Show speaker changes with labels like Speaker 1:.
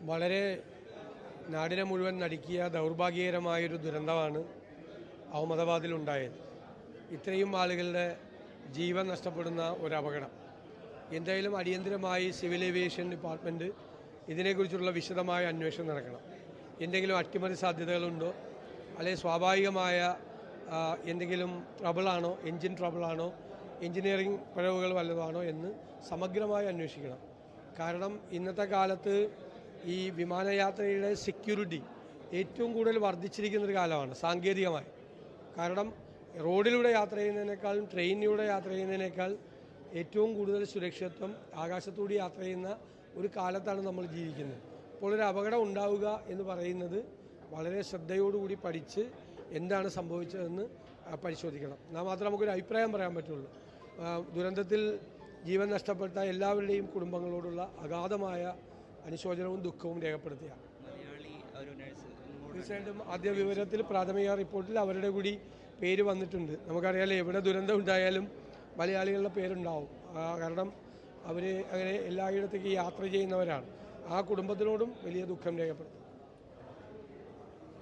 Speaker 1: വളരെ നാടിനെ മുഴുവൻ നടുക്കിയ ദൗർഭാഗ്യകരമായൊരു ദുരന്തമാണ് അഹമ്മദാബാദിലുണ്ടായത്. ഇത്രയും ആളുകളുടെ ജീവൻ നഷ്ടപ്പെടുന്ന ഒരു അപകടം എന്തായാലും അടിയന്തരമായി സിവിൽ ഏവിയേഷൻ ഡിപ്പാർട്ട്മെന്റ് ഇതിനെക്കുറിച്ചുള്ള വിശദമായ അന്വേഷണം നടക്കണം. എന്തെങ്കിലും അട്ടിമറി സാധ്യതകളുണ്ടോ? അല്ലെങ്കിൽ സ്വാഭാവികമായ എന്തെങ്കിലും ട്രബിളാണോ? എൻജിൻ ട്രബിളാണോ? എൻജിനീയറിംഗ് പിഴവുകൾ വല്ലതാണോ എന്ന് സമഗ്രമായി അന്വേഷിക്കണം. കാരണം ഇന്നത്തെ കാലത്ത് ഈ വിമാനയാത്രയുടെ സെക്യൂരിറ്റി ഏറ്റവും കൂടുതൽ വർദ്ധിച്ചിരിക്കുന്ന ഒരു കാലമാണ് സാങ്കേതികമായി. കാരണം റോഡിലൂടെ യാത്ര ചെയ്യുന്നതിനേക്കാളും ട്രെയിനിലൂടെ യാത്ര ചെയ്യുന്നതിനേക്കാൾ ഏറ്റവും കൂടുതൽ സുരക്ഷിതത്വം ആകാശത്തൂടി യാത്ര ചെയ്യുന്ന ഒരു കാലത്താണ് നമ്മൾ ജീവിക്കുന്നത്. അപ്പോൾ ഒരു അപകടം ഉണ്ടാവുക എന്ന് പറയുന്നത് വളരെ ശ്രദ്ധയോടുകൂടി പഠിച്ച് എന്താണ് സംഭവിച്ചതെന്ന് പരിശോധിക്കണം. എന്നാൽ മാത്രമേ നമുക്കൊരു അഭിപ്രായം പറയാൻ പറ്റുള്ളൂ. ദുരന്തത്തിൽ ജീവൻ നഷ്ടപ്പെട്ട എല്ലാവരുടെയും കുടുംബങ്ങളോടുള്ള അഗാധമായ അനുശോചനവും ദുഃഖവും രേഖപ്പെടുത്തുകയാണ് തീർച്ചയായിട്ടും ആദ്യ വിവരത്തിൽ പ്രാഥമിക റിപ്പോർട്ടിൽ അവരുടെ കൂടി പേര് വന്നിട്ടുണ്ട്. നമുക്കറിയാലോ എവിടെ ദുരന്തം ഉണ്ടായാലും മലയാളികളുടെ പേരുണ്ടാവും. കാരണം അവർ അങ്ങനെ എല്ലായിടത്തേക്ക് യാത്ര ചെയ്യുന്നവരാണ്. ആ കുടുംബത്തിനോടും വലിയ ദുഃഖം രേഖപ്പെടുത്തും.